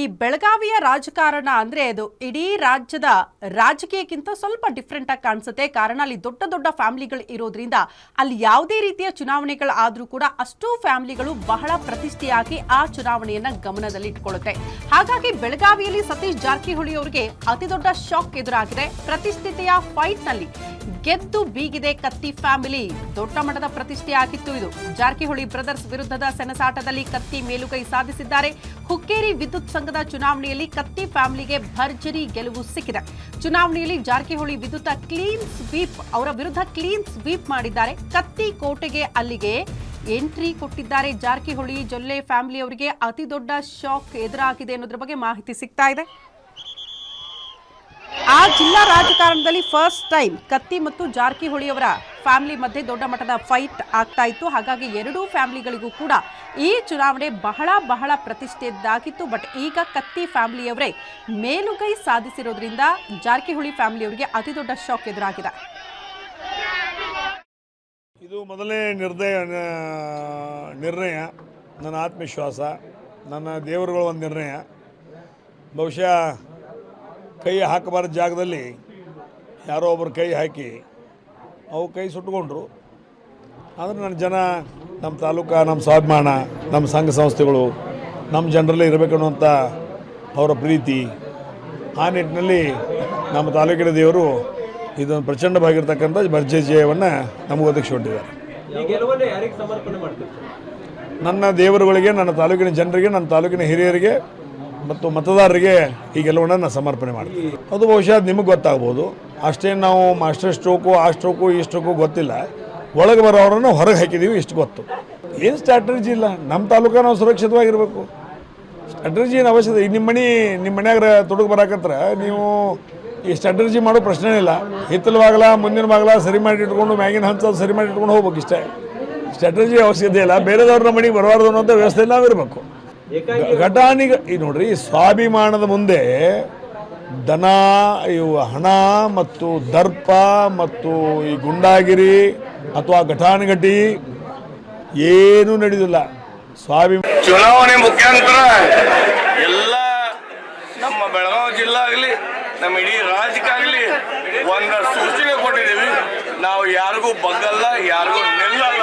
ಈ ಬೆಳಗಾವಿಯ ರಾಜಕಾರಣ ಅಂದ್ರೆ ಅದು ಇಡೀ ರಾಜ್ಯದ ರಾಜಕೀಯಕ್ಕಿಂತ ಸ್ವಲ್ಪ ಡಿಫ್ರೆಂಟ್ ಆಗಿ ಕಾಣಿಸುತ್ತೆ. ಕಾರಣ ಅಲ್ಲಿ ದೊಡ್ಡ ದೊಡ್ಡ ಫ್ಯಾಮಿಲಿಗಳು ಇರೋದ್ರಿಂದ ಅಲ್ಲಿ ಯಾವುದೇ ರೀತಿಯ ಚುನಾವಣೆಗಳು ಆದ್ರೂ ಕೂಡ ಅಷ್ಟು ಫ್ಯಾಮಿಲಿಗಳು ಬಹಳ ಪ್ರತಿಷ್ಠೆಯಾಗಿ ಆ ಚುನಾವಣೆಯನ್ನ ಗಮನದಲ್ಲಿ ಇಟ್ಕೊಳ್ಳುತ್ತೆ. ಹಾಗಾಗಿ ಬೆಳಗಾವಿಯಲ್ಲಿ ಸತೀಶ್ ಜಾರಕಿಹೊಳಿ ಅವರಿಗೆ ಅತಿ ದೊಡ್ಡ ಶಾಕ್ ಎದುರಾಗಿದೆ. ಪ್ರತಿಷ್ಠಿತೆಯ ಫೈಟ್ನಲ್ಲಿ ಗೆದ್ದು ಬೀಗಿದೆ ಕತ್ತಿ ಫ್ಯಾಮಿಲಿ. ದೊಡ್ಡ ಮಟ್ಟದ ಪ್ರತಿಷ್ಠೆ ಆಗಿತ್ತು ಇದು. ಜಾರಕಿಹೊಳಿ ಬ್ರದರ್ಸ್ ವಿರುದ್ಧದ ಸೆಣಸಾಟದಲ್ಲಿ ಕತ್ತಿ ಮೇಲುಗೈ ಸಾಧಿಸಿದ್ದಾರೆ. ಹುಕ್ಕೇರಿ ವಿದ್ಯುತ್ ಸಂಘದ ಚುನಾವಣೆಯಲ್ಲಿ ಕತ್ತಿ ಫ್ಯಾಮಿಲಿಗೆ ಭರ್ಜರಿ ಗೆಲುವು ಸಿಕ್ಕಿದೆ. ಚುನಾವಣೆಯಲ್ಲಿ ಜಾರಕಿಹೊಳಿ ವಿದ್ಯುತ್ ಕ್ಲೀನ್ ಸ್ವೀಪ್ ಅವರ ವಿರುದ್ಧ ಕ್ಲೀನ್ ಸ್ವೀಪ್ ಮಾಡಿದ್ದಾರೆ. ಕತ್ತಿ ಕೋಟೆಗೆ ಅಲ್ಲಿಗೆ ಎಂಟ್ರಿ ಕೊಟ್ಟಿದ್ದಾರೆ. ಜಾರಕಿಹೊಳಿ ಜೊಲ್ಲೆ ಫ್ಯಾಮಿಲಿ ಅವರಿಗೆ ಅತಿ ದೊಡ್ಡ ಶಾಕ್ ಎದುರಾಗಿದೆ ಅನ್ನೋದ್ರ ಬಗ್ಗೆ ಮಾಹಿತಿ ಸಿಗ್ತಾ ಇದೆ. ಆ ಜಿಲ್ಲಾ ರಾಜಕಾರಣದಲ್ಲಿ ಫಸ್ಟ್ ಟೈಮ್ ಕತ್ತಿ ಮತ್ತು ಜಾರಕಿಹೊಳಿ ಅವರ ಫ್ಯಾಮಿಲಿ ಮಧ್ಯೆ ದೊಡ್ಡ ಮಟ್ಟದ ಫೈಟ್ ಆಗ್ತಾ ಇತ್ತು. ಹಾಗಾಗಿ ಎರಡೂ ಫ್ಯಾಮಿಲಿಗಳಿಗೂ ಕೂಡ ಈ ಚುನಾವಣೆ ಬಹಳ ಬಹಳ ಪ್ರತಿಷ್ಠೆಯದ್ದಾಗಿತ್ತು ಬಟ್ ಈಗ ಕತ್ತಿ ಫ್ಯಾಮಿಲಿಯವರೇ ಮೇಲುಗೈ ಸಾಧಿಸಿರೋದ್ರಿಂದ ಜಾರಕಿಹೊಳಿ ಫ್ಯಾಮಿಲಿಯವರಿಗೆ ಅತಿ ದೊಡ್ಡ ಶಾಕ್ ಎದುರಾಗಿದೆ. ಇದು ಮೊದಲನೇ ನಿರ್ಣಯ ನಿರ್ಣಯ. ನನ್ನ ಆತ್ಮವಿಶ್ವಾಸ, ನನ್ನ ದೇವರುಗಳ ಒಂದು ನಿರ್ಣಯ. ಬಹುಶಃ ಕೈ ಹಾಕಬಾರ್ದ ಜಾಗದಲ್ಲಿ ಯಾರೋ ಒಬ್ಬರು ಕೈ ಹಾಕಿ ಅವು ಕೈ ಸುಟ್ಕೊಂಡ್ರು. ಆದರೆ ನನ್ನ ಜನ ನಮ್ಮ ತಾಲೂಕು ನಮ್ಮ ಸ್ವಾಭಿಮಾನ ನಮ್ಮ ಸಂಘ ಸಂಸ್ಥೆಗಳು ನಮ್ಮ ಜನರಲ್ಲೇ ಇರಬೇಕು ಅನ್ನುವಂಥ ಅವರ ಪ್ರೀತಿ. ಆ ನಿಟ್ಟಿನಲ್ಲಿ ನಮ್ಮ ತಾಲೂಕಿನ ದೇವರು ಇದೊಂದು ಪ್ರಚಂಡವಾಗಿರ್ತಕ್ಕಂಥ ಭರ್ಜೆ ಜಯವನ್ನು ನಮಗೆ ಸಮರ್ಪಣೆ ಮಾಡ್ತೀರಿ? ನನ್ನ ದೇವರುಗಳಿಗೆ ನನ್ನ ತಾಲೂಕಿನ ಜನರಿಗೆ ನನ್ನ ತಾಲೂಕಿನ ಹಿರಿಯರಿಗೆ ಮತ್ತು ಮತದಾರರಿಗೆ ಈ ಗೆಲುವನ್ನು ನಾನು ಸಮರ್ಪಣೆ ಮಾಡ್ತೀವಿ. ಅದು ಬಹುಶಃ ನಿಮಗೆ ಗೊತ್ತಾಗ್ಬೋದು. ಅಷ್ಟೇ ನಾವು ಮಾಸ್ಟರ್ ಸ್ಟ್ರೋಕು, ಆ ಸ್ಟ್ರೋಕು, ಈ ಸ್ಟ್ರೋಕು ಗೊತ್ತಿಲ್ಲ. ಒಳಗೆ ಬರೋರನ್ನು ಹೊರಗೆ ಹಾಕಿದ್ದೀವಿ ಇಷ್ಟು ಗೊತ್ತು. ಏನು ಸ್ಟ್ರಾಟಜಿ ಇಲ್ಲ. ನಮ್ಮ ತಾಲೂಕ ನಾವು ಸುರಕ್ಷಿತವಾಗಿರಬೇಕು. ಸ್ಟ್ರಾಟಜಿ ಏನು ಅವಶ್ಯಕತೆ ಈಗ ನಿಮ್ಮ ಮನೆ ನಿಮ್ಮ ಮನ್ಯಾಗ ತೊಡಗು ಬರಾಕತ್ರ ನೀವು ಈ ಸ್ಟ್ರಾಟಜಿ ಮಾಡೋ ಪ್ರಶ್ನೆ ಇಲ್ಲ. ಹಿತ್ತಲ ಬಾಗಲ, ಮುಂದಿನ ಸರಿ ಮಾಡಿ ಇಟ್ಕೊಂಡು, ಮ್ಯಾಗಿನ ಹಂತ ಸರಿ ಮಾಡಿ ಇಟ್ಕೊಂಡು ಹೋಗ್ಬೇಕು ಇಷ್ಟೇ ಸ್ಟ್ರಾಟಜಿ ಅವಶ್ಯಕತೆ ಇಲ್ಲ. ಬೇರೆದವ್ರ ಮನೆಗೆ ಬರಬಾರ್ದು ಅನ್ನೋಂಥ ವ್ಯವಸ್ಥೆ ನಾವು ಇರಬೇಕು ಏಕಾಏಕಿ ಘಟಾನಿಗ ಈ ನೋಡ್ರಿ ಸ್ವಾಭಿಮಾನದ ಮುಂದೆ ದನ ಇವು ಹಣ ಮತ್ತು ದರ್ಪ ಮತ್ತು ಈ ಗುಂಡಾಗಿರಿ ಅಥವಾ ಘಟಾನುಘಟಿ ಏನೂ ನಡೆಯುವುದಿಲ್ಲ ಸ್ವಾಭಿಮಾನ ಚುನಾವಣೆ ಮುಖ್ಯಾಂತರ ಎಲ್ಲ ನಮ್ಮ ಬೆಳಗಾವಿ ಜಿಲ್ಲಾ ಆಗಲಿ ನಮ್ಮ ಇಡೀ ರಾಜ್ಯಕ್ಕಾಗಲಿ ಒಂದು ಸೂಚನೆ ಕೊಟ್ಟಿದ್ದೀವಿ. ನಾವು ಯಾರಿಗೂ ಬಗ್ಗಲ್ಲ ಯಾರಿಗೂ ನಿಲ್ಲಲ್ಲ.